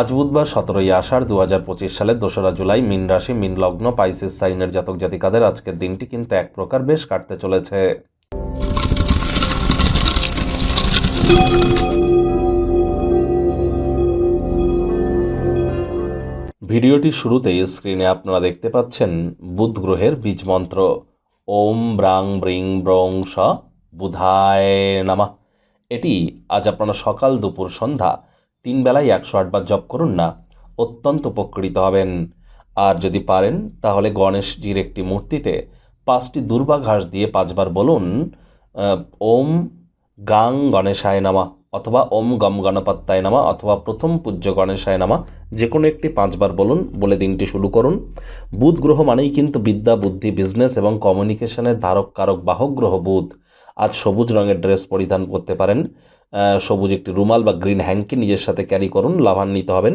আজ বুধবার সতেরোই আষাঢ় দু হাজার পঁচিশ সালের দোসরা জুলাই মিন রাশি, মিন লগ্ন, পাইসিস সাইনের জাতক জাতিকাদের আজকের দিনটি কিন্তু এক প্রকার বেশ কাটতে চলেছে। ভিডিওটির শুরুতেই স্ক্রিনে আপনারা দেখতে পাচ্ছেন বুধ গ্রহের বীজ মন্ত্র। ওম ব্রাং ব্রিং ব্রং স বুধায় নামা। এটি আজ আপনারা সকাল দুপুর সন্ধ্যা তিন বেলায় একশো আটবার জপ করুন না, অত্যন্ত উপকৃত হবেন। আর যদি পারেন, তাহলে গণেশজির একটি মূর্তিতে পাঁচটি দুর্বা ঘাস দিয়ে পাঁচবার বলুন ওম গাং গণেশায় নামা অথবা ওম গম গণপত্তায় নামা অথবা প্রথম পূজ্য গণেশায় নামা যে কোনো একটি পাঁচবার বলুন, বলে দিনটি শুরু করুন। বুধ গ্রহ মানেই কিন্তু বিদ্যা, বুদ্ধি বিজনেস এবং কমিউনিকেশনের ধারক, কারক, বাহক, গ্রহ, বুধ। আজ সবুজ রঙের ড্রেস পরিধান করতে পারেন। সবুজ একটি রুমাল বা গ্রিন হ্যাঙ্কি নিজের সাথে ক্যারি করুন, লাভান্বিত হবেন।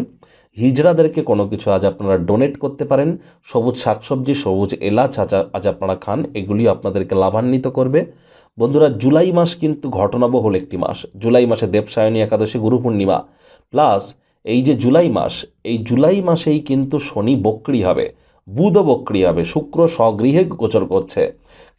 হিজড়াদেরকে কোনো কিছু আজ আপনারা ডোনেট করতে পারেন। সবুজ শাকসবজি, সবুজ এলাচ আজ আজ আপনারা খান এগুলি আপনাদেরকে লাভান্বিত করবে। বন্ধুরা, জুলাই মাস কিন্তু ঘটনাবহুল একটি মাস। জুলাই মাসে দেবসায়নী একাদশী, গুরু পূর্ণিমা। প্লাস এই যে জুলাই মাস, এই জুলাই মাসেই কিন্তু শনি বক্রি হবে। বুধও বক্রি হবে, শুক্র স্বগৃহে গোচর করছে।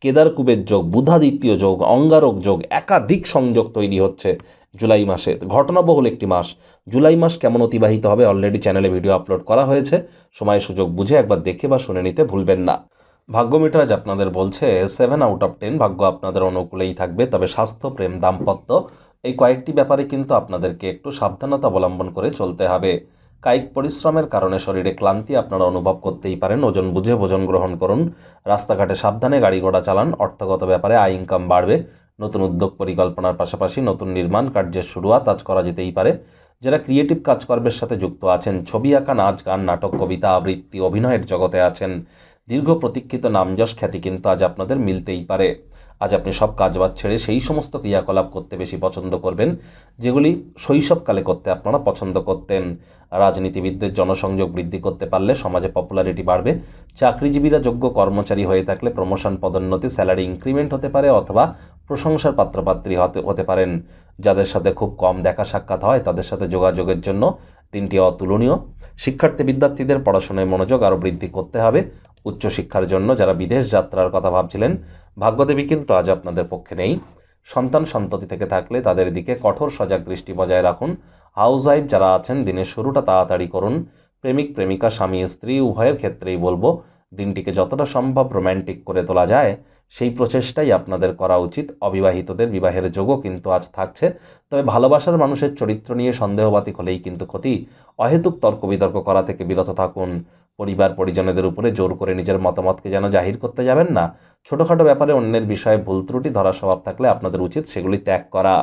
কেদার কুবের যোগ, বুধাদিত্য যোগ, অঙ্গারক যোগ, একাধিক সংযোগ তৈরি হচ্ছে জুলাই মাসে। ঘটনাবহুল একটি মাস। জুলাই মাস কেমন অতিবাহিত হবে অলরেডি চ্যানেলে ভিডিও আপলোড করা হয়েছে। সময় সুযোগ বুঝে একবার দেখে বা শুনে নিতে ভুলবেন না। ভাগ্যমিটার আজ আপনাদের বলছে সেভেন আউট অফ টেন ভাগ্য আপনাদের অনুকূলেই থাকবে, তবে স্বাস্থ্য, প্রেম, দাম্পত্য এই কয়েকটি ব্যাপারে কিন্তু আপনাদেরকে একটু সাবধানতা অবলম্বন করে চলতে হবে। কায়িক পরিশ্রমের কারণে শরীরে ক্লান্তি আপনারা অনুভব করতেই পারেন। ওজন বুঝে ভোজন গ্রহণ করুন। রাস্তাঘাটে সাবধানে গাড়ি ঘোড়া চালান। অর্থগত ব্যাপারে আয় ইনকাম বাড়বে। নতুন উদ্যোগ পরিকল্পনার পাশাপাশি নতুন নির্মাণ কার্যের শুরুয়াত আজ করা যেতেই পারে। যারা ক্রিয়েটিভ কাজকর্মের সাথে যুক্ত আছেন, ছবি আঁকা, নাচ গান, নাটক, কবিতা, আবৃত্তি, অভিনয়ের জগতে আছেন, দীর্ঘ প্রতীক্ষিত নামযশ খ্যাতি কিন্তু আজ আপনাদের মিলতেই পারে। আজ আপনি সব কাজবাজ ছেড়ে সেই সমস্ত ক্রিয়াকলাপ করতে বেশি পছন্দ করবেন, যেগুলি শৈশবকালে করতে আপনারা পছন্দ করতেন। রাজনীতিবিদদের জনসংযোগ বৃদ্ধি করতে পারলে সমাজে পপুলারিটি বাড়বে, চাকরিজীবীরা যোগ্য কর্মচারী হয়ে থাকলে প্রমোশন পদোন্নতি স্যালারি ইনক্রিমেন্ট হতে পারে অথবা প্রশংসার পাত্রপাত্রী হতে হতে পারেন। যাদের সাথে খুব কম দেখা সাক্ষাৎ হয়, তাদের সাথে যোগাযোগের জন্য দিনটি অতুলনীয় শিক্ষার্থী বিদ্যার্থীদের পড়াশোনায় মনোযোগ আরও বৃদ্ধি করতে হবে। উচ্চশিক্ষার জন্য যারা বিদেশ যাত্রার কথা ভাবছিলেন, ভাগ্যদেবী কিন্তু আজ আপনাদের পক্ষে নেই। সন্তান সন্ততি থেকে থাকলে তাদের দিকে কঠোর সজাগ দৃষ্টি বজায় রাখুন। হাউস ওয়াইফ যারা আছেন, দিনের শুরুটা তাড়াতাড়ি করুন। প্রেমিক, প্রেমিকা, স্বামী, স্ত্রী, উভয়ের ক্ষেত্রেই বলব, দিনটিকে যতটা সম্ভব রোম্যান্টিক করে তোলা যায়। সেই প্রচেষ্টাই আপনাদের করা উচিত। অবিবাহিতদের বিবাহের যোগও কিন্তু আজ থাকছে। তবে ভালোবাসার মানুষের চরিত্র নিয়ে সন্দেহবাতিক হলেই কিন্তু ক্ষতি। অহেতুক তর্ক বিতর্ক করা থেকে বিরত থাকুন। পরিবার পরিজনদের উপরে জোর করে নিজের মতামতকে যেন জাহির করতে যাবেন না। ছোটোখাটো ব্যাপারে অন্যের বিষয়ে ভুল ত্রুটি ধরা স্বভাব থাকলে আপনাদের উচিত সেগুলি ত্যাগ করা।